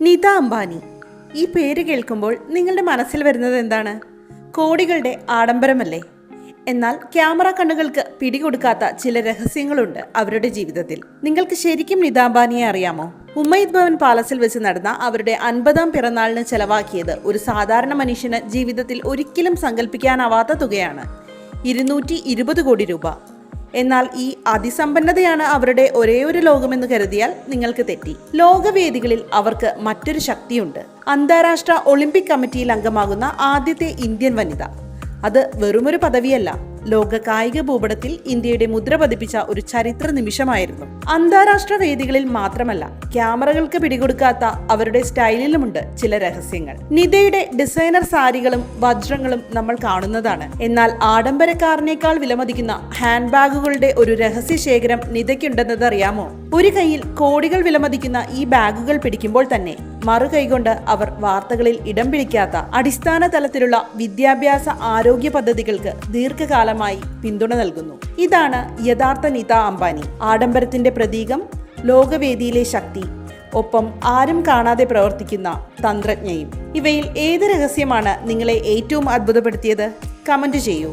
നിത അംബാനി. ഈ പേര് കേൾക്കുമ്പോൾ നിങ്ങളുടെ മനസ്സിൽ വരുന്നത് എന്താണ്? കോടികളുടെ ആഡംബരമല്ലേ? എന്നാൽ ക്യാമറ കണ്ണുകൾക്ക് പിടികൊടുക്കാത്ത ചില രഹസ്യങ്ങളുണ്ട് അവരുടെ ജീവിതത്തിൽ. നിങ്ങൾക്ക് ശരിക്കും നിത അംബാനിയെ അറിയാമോ? ഉമ്മയിദ് ഭവൻ പാലസിൽ വെച്ച് നടന്ന അവരുടെ അൻപതാം പിറന്നാളിന് ചെലവാക്കിയത് ഒരു സാധാരണ മനുഷ്യന് ജീവിതത്തിൽ ഒരിക്കലും സങ്കല്പിക്കാനാവാത്ത തുകയാണ്. ഇരുന്നൂറ്റി ഇരുപത് കോടി രൂപ. എന്നാൽ ഈ അതിസമ്പന്നതയാണ് അവരുടെ ഒരേ ഒരു ലോകമെന്ന് കരുതിയാൽ നിങ്ങൾക്ക് തെറ്റി. ലോകവേദികളിൽ അവർക്ക് മറ്റൊരു ശക്തിയുണ്ട്. അന്താരാഷ്ട്ര ഒളിമ്പിക് കമ്മിറ്റിയിൽ അംഗമാകുന്ന ആദ്യത്തെ ഇന്ത്യൻ വനിത. അത് വെറുമൊരു പദവിയല്ല. ലോക കായിക ഭൂപടത്തിൽ ഇന്ത്യയുടെ മുദ്ര പതിപ്പിച്ച ഒരു ചരിത്ര നിമിഷമായിരുന്നു. അന്താരാഷ്ട്ര വേദികളിൽ മാത്രമല്ല ക്യാമറകൾക്ക് പിടികൊടുക്കാത്ത അവരുടെ സ്റ്റൈലിലുമുണ്ട് ചില രഹസ്യങ്ങൾ. നിതയുടെ ഡിസൈനർ സാരികളും വജ്രങ്ങളും നമ്മൾ കാണുന്നതാണ്. എന്നാൽ ആഡംബരക്കാരനേക്കാൾ വിലമതിക്കുന്ന ഹാൻഡ് ബാഗുകളുടെ ഒരു രഹസ്യ ശേഖരം നിതയ്ക്കുണ്ടെന്നത് അറിയാമോ? ഒരു കയ്യിൽ കോടികൾ വിലമതിക്കുന്ന ഈ ബാഗുകൾ പിടിക്കുമ്പോൾ തന്നെ മറു കൈകൊണ്ട് അവർ വാർത്തകളിൽ ഇടം പിടിക്കാത്ത അടിസ്ഥാന തലത്തിലുള്ള വിദ്യാഭ്യാസ ആരോഗ്യ പദ്ധതികൾക്ക് ദീർഘകാലമായി പിന്തുണ നൽകുന്നു. ഇതാണ് യഥാർത്ഥ നിത അംബാനി. ആഡംബരത്തിന്റെ പ്രതീകം ലോകവേദിയിലെ ശക്തി ഒപ്പം ആരും കാണാതെ പ്രവർത്തിക്കുന്ന തന്ത്രജ്ഞയും. ഇവയിൽ ഏത് രഹസ്യമാണ് നിങ്ങളെ ഏറ്റവും അത്ഭുതപ്പെടുത്തിയത്? കമന്റ് ചെയ്യൂ.